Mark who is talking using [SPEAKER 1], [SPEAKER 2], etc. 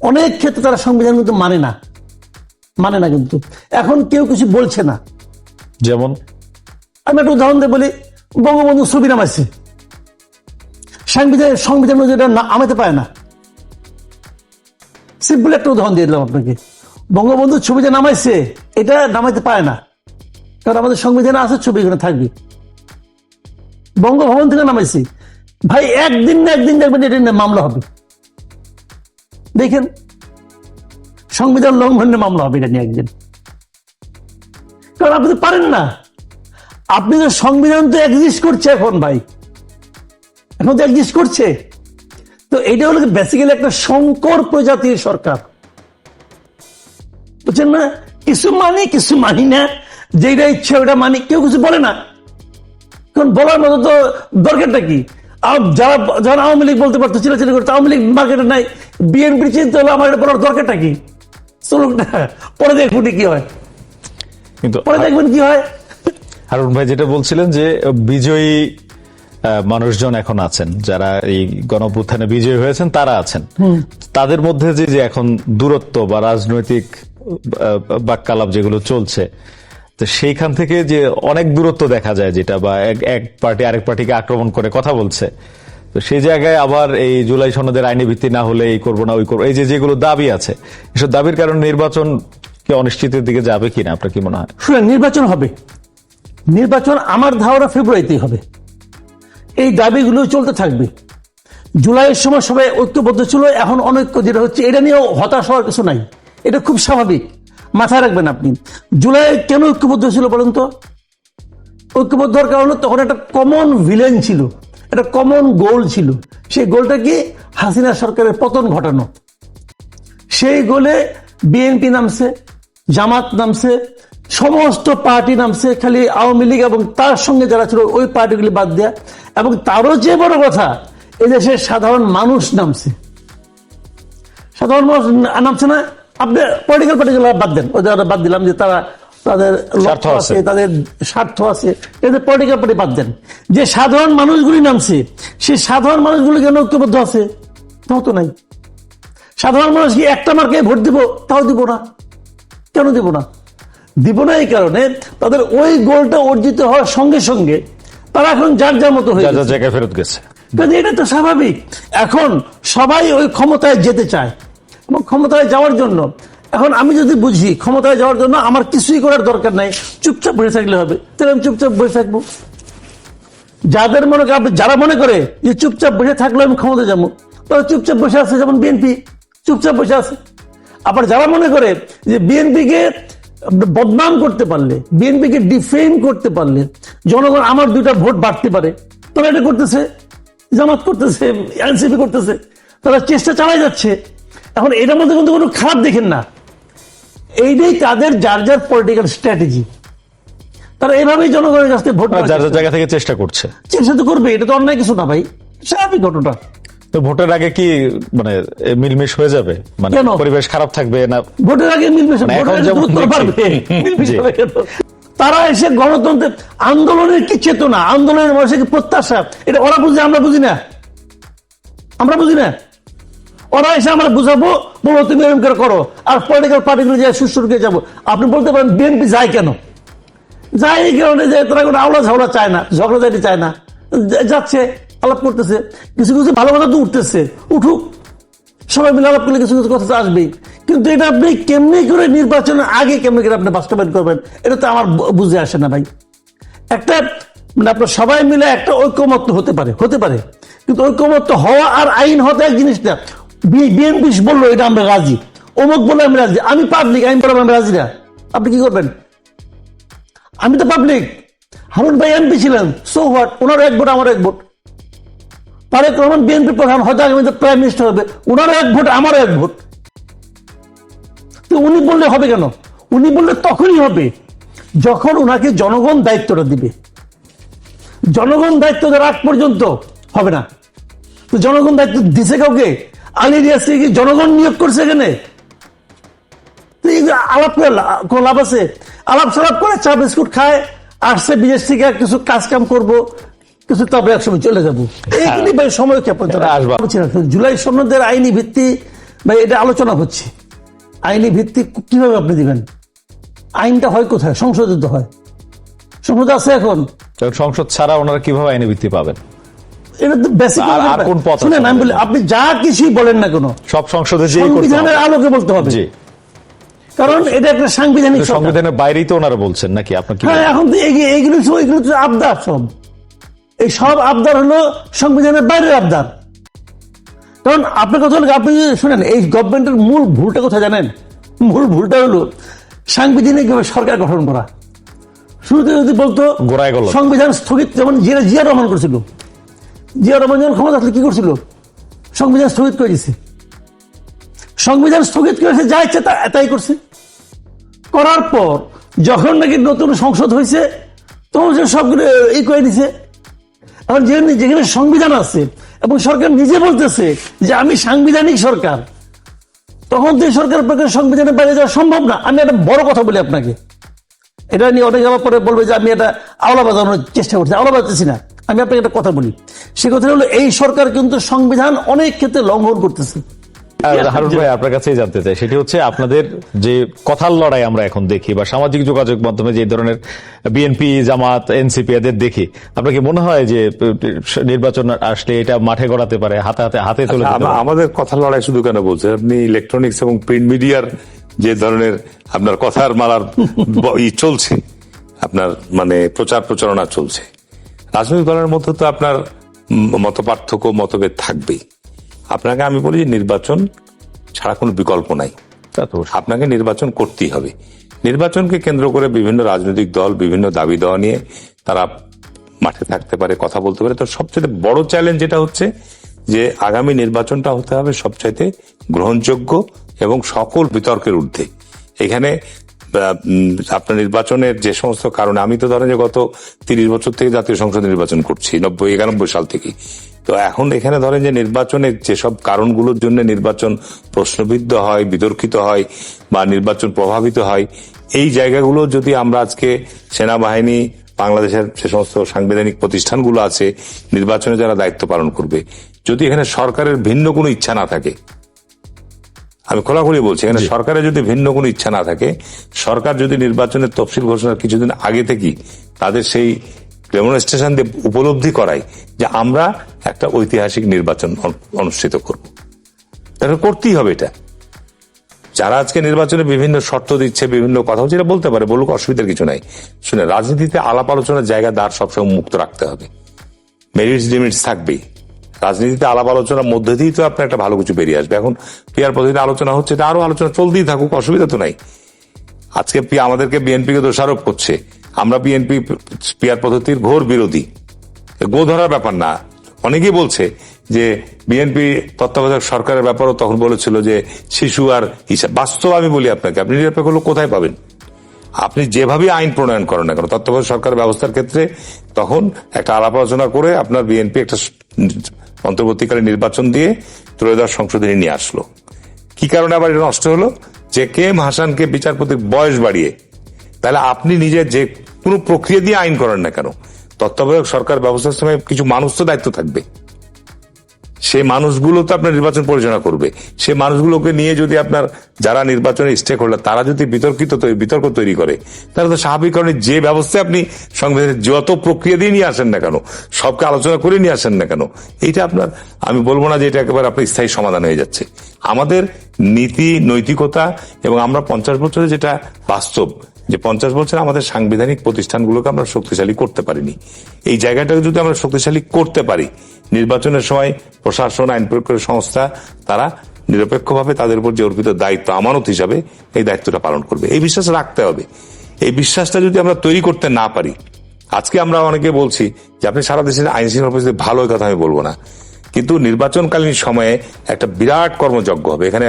[SPEAKER 1] অনেক ক্ষেত্রে তারা সংবিধান কিন্তু মানে না। মানে না কিন্তু। এখন কেউ কিছু বলছে না।
[SPEAKER 2] যেমন?
[SPEAKER 1] আমি একটা উদাহরণ দিয়ে বলি বঙ্গবন্ধু ছবি নামাইছে সংবিধান সংবিধান অনুযায়ী না- নামাতে পারে না। সিম্পল একটা উদাহরণ দিয়ে দিলাম আপনাকে। বঙ্গবন্ধু ছবি যে নামাইছে এটা নামাইতে পারে না। কারণ আমাদের সংবিধানে আছে ছবি এখানে থাকবে। বঙ্গভবন থেকে নামাইছি। ভাই একদিন না একদিন দেখবেন এটা নিয়ে মামলা হবে। দেখেন, সংবিধান লঙ্ঘনের মামলা হবে এটা নিয়ে একদিন। কারণ আপনি পারেন না। আপনি তো সংবিধান তো এক্সিস্ট করছে এখন ভাই। এখন তো এক্সিস্ট করছে। তো এটা হলো বেসিক্যালি একটা সংকর প্রজাতির সরকার। বুঝছেন না? কিছু মানে কিছু মানি না। যেটা ইচ্ছে ওটা মানে। কেউ কিছু বলে না। কারণ বলার মতো তো দরকারটা কি? যারা যারা আওয়ামী লীগ বলতে পারতো চিলাচিলি করতো আওয়ামী লীগ মার্কেটে নাই। বিএনপি চিন্তা হলো আমার বলার দরকারটা কি? পরে দেখুন কি হয়।
[SPEAKER 2] কিন্তু
[SPEAKER 1] পরে দেখবেন কি হয়।
[SPEAKER 2] হারুন ভাই যেটা বলছিলেন যে বিজয়ী মানুষজন এখন আছেন। যারা এই গণপুত্থানে বিজয়ী হয়েছেন তারা আছেন। তাদের মধ্যে যে এখন দূরত্ব বা রাজনৈতিক বাক্যালাপ যেগুলো চলছে তো সেইখান থেকে যে অনেক দূরত্ব দেখা যায় যেটা বা এক- পার্টি আরেক পার্টিকে আক্রমণ করে কথা বলছে। তো সেই জায়গায় আবার এই জুলাই সনদের আইনি ভিত্তি না হলে এই করব না, ওই করব, এই যে যেগুলো দাবি আছে, এসব দাবির কারণে নির্বাচন কি অনিশ্চিতের দিকে যাবে কিনা, আপনার কি মনে হয়?
[SPEAKER 1] শুনেন নির্বাচন হবে। নির্বাচন আমার ধারণা ফেব্রুয়ারিতেই হবে। এই দাবিগুলো চলতে থাকবে। জুলাইয়ের সময় সবাই ঐক্যবদ্ধ ছিল, এখন অনৈক্য, যেটা হচ্ছে এটা নিয়েও হতাশ হওয়ার কিছু নাই। এটা খুব স্বাভাবিক। মাথায় রাখবেন আপনি। জুলাই কেন ঐক্যবদ্ধ ছিল বলুন তো? ঐক্যবদ্ধ হওয়ার কারণে তখন একটা কমন ভিলেন ছিল, একটা কমন গোল ছিল। সেই গোলটা কি? হাসিনা সরকারের পতন ঘটানো। সেই গোলে বিএনপি নামছে, জামাত নামছে, সমস্ত পার্টি নামছে, খালি আওয়ামী লীগ এবং তার সঙ্গে যারা ছিল ওই পার্টিগুলি বাদ দেয়া। এবং তারও যে বড় কথা, এদেশের সাধারণ মানুষ নামছে। সাধারণ মানুষ নামছে না? আপনি পলিটিক্যাল পার্টিগুলো বাদ দেন। ওই যারা বাদ দিলাম যে তারা তাদের
[SPEAKER 2] স্বার্থ
[SPEAKER 1] লক্ষ্য
[SPEAKER 2] আছে।
[SPEAKER 1] তাদের স্বার্থ আছে। এদের পলিটিক্যাল পার্টি বাদ দেন। যে সাধারণ মানুষগুলি নামছে সেই সাধারণ মানুষগুলি কেন ঐক্যবদ্ধ আছে? তাও তো নাই। সাধারণ মানুষ কি একটা মার্কে ভোট দিব? তাও দিব না। কেন দিব না? দিব না এই কারণে তাদের ওই গোলটা অর্জিত হওয়ার সঙ্গে সঙ্গে তারা এখন যার যার মতো হয়ে।
[SPEAKER 2] জায়গায় ফেরত গেছে।
[SPEAKER 1] এটা তো স্বাভাবিক। এখন সবাই ওই ক্ষমতায় যেতে চায়। ক্ষমতায় যাওয়ার জন্য। এখন আমি যদি বুঝি ক্ষমতায় যাওয়ার জন্য আমার কিছুই করার দরকার নাই, চুপচাপ বসে থাকলে হবে। তাহলে আমি চুপচাপ বসে থাকব। যাদের মনে যারা মনে করে যে চুপচাপ বসে থাকলে আমি ক্ষমতা যাব, তারা চুপচাপ বসে আছে যেমন বিএনপি, চুপচাপ বসে আছে। আবার যারা মনে করে যে বিএনপিকে বদনাম করতে পারলে, বিএনপিকে ডিফেম করতে পারলে, জনগণ আমার দুইটা ভোট বাড়তে পারে, তারা এটা করতেছে, জামাত করতেছে, এনসিপি করতেছে, তারা চেষ্টা চালাই যাচ্ছে। এখন এটার মধ্যে কিন্তু কোনো খারাপ দেখেন না। এইটাই তাদের যার যার পলিটিক্যাল স্ট্র্যাটেজি তারা এভাবেই জনগণের কাছ থেকে ভোট
[SPEAKER 2] যার যার জায়গা থেকে চেষ্টা করছে।
[SPEAKER 1] চেষ্টা তো করবে এটা তো অন্যায় কিছু না ভাই। স্বাভাবিক ঘটনা
[SPEAKER 2] তো ভোটের আগে কি মানে মিলমিশ হয়ে যাবে? মানে? পরিবেশ খারাপ থাকবে না?
[SPEAKER 1] ভোটের আগে
[SPEAKER 2] মানে
[SPEAKER 1] কেন? তারা এসে গণতন্ত্রের আন্দোলনের কি চেতনা? আন্দোলনের মানুষের কি প্রত্যাশা? এটা ওরা বুঝে আমরা বুঝি না। আমরা বুঝি না। ওরা এসে আমরা বুঝাবো, বলো তুমি এরকম করে করো। আর পলিটিক্যাল পার্টিগুলো সুস্থ যাব। আপনি বলতে পারেন বিএনপি যায় কেন? যায় এই কারণে যে তারা কোনো আওলা ঝাওলা চায় না, ঝগড়াঝাটি চায় না। যাচ্ছে, আলাপ করতেছে। কিছু কিছু ভালো কথা তো উঠতেছে। উঠুক। সবাই মিলে আলাপ করলে কিছু কিছু কথা আসবেই। কিন্তু এটা আপনি কেমনি করে নির্বাচনের আগে কেমনি করে আপনি বাস্তবায়ন করবেন, এটা তো আমার বুঝে আসে না ভাই। একটা মানে আপনার সবাই মিলে একটা ঐক্যমত্য হতে পারে হতে পারে। কিন্তু ঐক্যমত্য হওয়া আর আইন হতে এক জিনিস না। বিএনপি বলল, এটা আমরা রাজি। অমুক বলে আমি রাজি। আমি পাবলিক আমি বললাম আমি রাজি না। আপনি কি করবেন? আমি তো পাবলিক হারুন ভাই এমপি ছিলেন। সো হোয়াট ওনার এক ভোট আমার এক ভোট। তারেক রহমান বিএনপি প্রধান, হয়তো আগামীতে প্রাইম মিনিস্টার হবে। ওনারও এক ভোট, আমারও এক ভোট। তো উনি বললে হবে কেন? উনি বললে তখনই হবে যখন ওনাকে জনগণ দায়িত্বটা দিবে। জনগণ দায়িত্ব দেওয়ার আগ পর্যন্ত হবে না। তো জনগণ দায়িত্ব দিছে কাউকে? আলী কি জনগণ নিয়োগ করছে এখানে? আলাপ করে কোনো লাভ আছে? আলাপ সালাপ করে চা বিস্কুট খায় আসছে বিদেশ থেকে কিছু কাজ কাম করব কিছু তারপরে একসময় চলে যাব। এইগুলি ভাই সময় ক্ষেপণ
[SPEAKER 2] আসবা।
[SPEAKER 1] জুলাই সনদের আইনি ভিত্তি ভাই এটা আলোচনা হচ্ছে। আইনি ভিত্তি কীভাবে আপনি দিবেন? আইনটা হয় কোথায়? সংসদে হয়। সংসদে আছে এখন।
[SPEAKER 2] সংসদ ছাড়া ওনারা কীভাবে আইনি ভিত্তি পাবেন?
[SPEAKER 1] এটা তো বেসিক
[SPEAKER 2] আর- আর কোন পথ আছে
[SPEAKER 1] শুনেন আমি বলি
[SPEAKER 2] আমাদের?
[SPEAKER 1] আপনি যা কিছুই বলেন না কেন
[SPEAKER 2] সব সংসদে যে
[SPEAKER 1] সংবিধানের আলোকে বলতে হবে।
[SPEAKER 2] জি।
[SPEAKER 1] কারণ এটা একটা সাংবিধানিক
[SPEAKER 2] সংবিধানের বাইরেই তো ওনারা বলছেন নাকি? আপনার
[SPEAKER 1] হ্যাঁ এখন তো এগুলো তো আবদার সব। এই সব আবদার হলো সংবিধানের বাইরের আবদার। কারণ আপনার কথা আপনি শুনেন এই গভর্নমেন্টের মূল ভুলটা কোথায় জানেন? মূল ভুলটা হলো সাংবিধানিক সরকার গঠন করা। শুরুতে যদি বলতো। সংবিধান স্থগিত যেমন জিয়া জিয়া রহমান করেছিল জিয়া রহমান যখন ক্ষমতা কি করছিল? সংবিধান স্থগিত করে দিছে। সংবিধান স্থগিত করেছে যা ইচ্ছে তা- তাই করছে। করার পর যখন নাকি নতুন সংসদ হয়েছে তখন সে সবগুলো এই করে দিছে। এখন যেখানে যেখানে সংবিধান আছে এবং সরকার নিজে বলতেছে যে আমি সাংবিধানিক সরকার, তখন তো সরকার পক্ষে সংবিধানের বাইরে যাওয়া সম্ভব না। আমি একটা বড় কথা বলি আপনাকে। এটা নিয়ে অনেকে আবার পরে বলবে যে আমি এটা আওলা বাজানোর চেষ্টা করছি। আওলা বাজাচ্ছি না। আমি আপনাকে একটা কথা বলি। সে কথা হলো এই সরকার কিন্তু সংবিধান অনেক ক্ষেত্রে লঙ্ঘন করতেছে।
[SPEAKER 2] হারুন ভাই আপনার কাছেই জানতে চাই সেটি হচ্ছে আপনাদের যে কথার লড়াই আমরা এখন দেখি বা সামাজিক যোগাযোগ মাধ্যমে যে ধরনের বিএনপি জামাত এনসিপি এদের দেখি আপনার কি মনে হয় যে নির্বাচন আসলে এটা মাঠে গড়াতে পারে হাতে হাতে হাতে তুলে
[SPEAKER 3] আচ্ছা? আমাদের কথা লড়াই শুধু কেন বলছে? আপনি ইলেকট্রনিক্স এবং প্রিন্ট মিডিয়ার যে ধরনের আপনার কথার মালার ই চলছে আপনার মানে প্রচার প্রচারণা চলছে। রাজনৈতিক দলের মধ্যে তো আপনার মত পার্থক্য মতভেদ থাকবেই। আপনাকে আমি বলি যে নির্বাচন ছাড়া কোনো বিকল্প নাই। আপনাকে নির্বাচন করতেই হবে। নির্বাচনকে কেন্দ্র করে বিভিন্ন রাজনৈতিক দল বিভিন্ন দাবি দেওয়া নিয়ে তারা মাঠে থাকতে পারে কথা বলতে পারে। তো সবচেয়ে বড় চ্যালেঞ্জ যেটা হচ্ছে যে আগামী নির্বাচনটা হতে হবে সবচাইতে গ্রহণযোগ্য এবং সকল বিতর্কের ঊর্ধ্বে। এখানে আপনার নির্বাচনের যে সমস্ত কারণে, আমি তো ধরেন যে গত তিরিশ বছর থেকে জাতীয় সংসদ নির্বাচন করছি, নব্বই, একানব্বই সাল থেকে। তো এখন এখানে ধরেন যে নির্বাচনের যেসব কারণগুলোর জন্য নির্বাচন প্রশ্নবিদ্ধ হয়, বিতর্কিত হয় বা নির্বাচন প্রভাবিত হয়, এই জায়গাগুলো যদি আমরা আজকে সেনাবাহিনী, বাংলাদেশের যে সমস্ত সাংবিধানিক প্রতিষ্ঠানগুলো আছে, নির্বাচনে যারা দায়িত্ব পালন করবে, যদি এখানে সরকারের ভিন্ন কোনো ইচ্ছা না থাকে আমি খোলাখুলি বলছি এখানে সরকারের যদি ভিন্ন কোনো ইচ্ছা না থাকে সরকার যদি নির্বাচনের তফসিল ঘোষণার কিছুদিন আগে থেকেই তাদের সেই ডেমনস্ট্রেশন দিয়ে উপলব্ধি করায় যে আমরা একটা ঐতিহাসিক নির্বাচন অনুষ্ঠিত করব। তাহলে করতেই হবে এটা। যারা আজকে নির্বাচনে বিভিন্ন শর্ত দিচ্ছে বিভিন্ন কথা হচ্ছে এটা বলতে পারে বলুক অসুবিধার কিছু নাই। শুনে রাজনীতিতে আলাপ আলোচনার জায়গা দ্বার সবসময় মুক্ত রাখতে হবে। মেরিটস লিমিটস থাকবেই। রাজনীতিতে আলাপ আলোচনার মধ্যে দিয়েই তো আপনার একটা ভালো কিছু বেরিয়ে আসবে। এখন পিয়ার পদ্ধতিতে আলোচনা হচ্ছে, এটা আরও আলোচনা চলতেই থাকুক, অসুবিধা তো নাই। আজকে আমাদেরকে বিএনপি কে দোষারোপ করছে। আমরা বিএনপি পিয়ার পদ্ধতির ঘোর বিরোধী। গো ধরার ব্যাপার না। অনেকেই বলছে যে বিএনপি তত্ত্বাবধায়ক সরকারের ব্যাপারও তখন বলেছিল যে শিশু আর হিসাব বাস্তব আমি বলি আপনাকে, আপনি নিরপেক্ষ লোক কোথায় পাবেন? আপনি যেভাবে আইন প্রণয়ন করেন না কেন, তত্ত্বাবধায়ক সরকার ব্যবস্থার ক্ষেত্রে তখন একটা আলাপ আলোচনা করে আপনার বিএনপি একটা অন্তর্বর্তীকালীন নির্বাচন দিয়ে ত্রয়োদশ সংশোধনী নিয়ে আসলো। কি কারণে আবার এটা নষ্ট হলো? যে কে এম হাসানকে বিচারপতির বয়স বাড়িয়ে, তাহলে আপনি নিজে যে কোনো প্রক্রিয়া দিয়ে আইন করেন না কেন? তত্ত্বাবধায়ক সরকার ব্যবস্থার সময় কিছু মানুষ তো দায়িত্ব থাকবে। সেই মানুষগুলো তো আপনার নির্বাচন পরিচালনা করবে। সেই মানুষগুলোকে নিয়ে যদি আপনার যারা নির্বাচনের স্টেক হোল্ডার তারা যদি বিতর্কিত বিতর্ক তৈরি করে, তাহলে তো স্বাভাবিক কারণে যে ব্যবস্থায় আপনি সংবিধানের যত প্রক্রিয়া দিয়ে নিয়ে আসেন না কেন, সবকে আলোচনা করে নিয়ে আসেন না কেন, এইটা আপনার, আমি বলব না যে এটা একেবারে আপনার স্থায়ী সমাধান হয়ে যাচ্ছে। আমাদের নীতি, নৈতিকতা এবং আমরা পঞ্চাশ বছরে যেটা বাস্তব যে পঞ্চাশ বছর আমাদের সাংবিধানিক প্রতিষ্ঠানগুলোকে আমরা শক্তিশালী করতে পারিনি। এই জায়গাটাকে যদি আমরা শক্তিশালী করতে পারি, নির্বাচনের সময় প্রশাসন, আইন প্রয়োগকারী সংস্থা, তারা নিরপেক্ষভাবে তাদের উপর যে অর্পিত দায়িত্ব, আমানত হিসাবে এই দায়িত্বটা পালন করবে। এই বিশ্বাস রাখতে হবে। এই বিশ্বাসটা যদি আমরা তৈরি করতে না পারি, আজকে আমরা অনেকে বলছি যে আপনি সারা দেশের আইন শৃঙ্খলা পরিস্থিতি ভালো কথা আমি বলব না। কিন্তু নির্বাচনকালীন সময়ে একটা বিরাট কর্মযজ্ঞ হবে। এখানে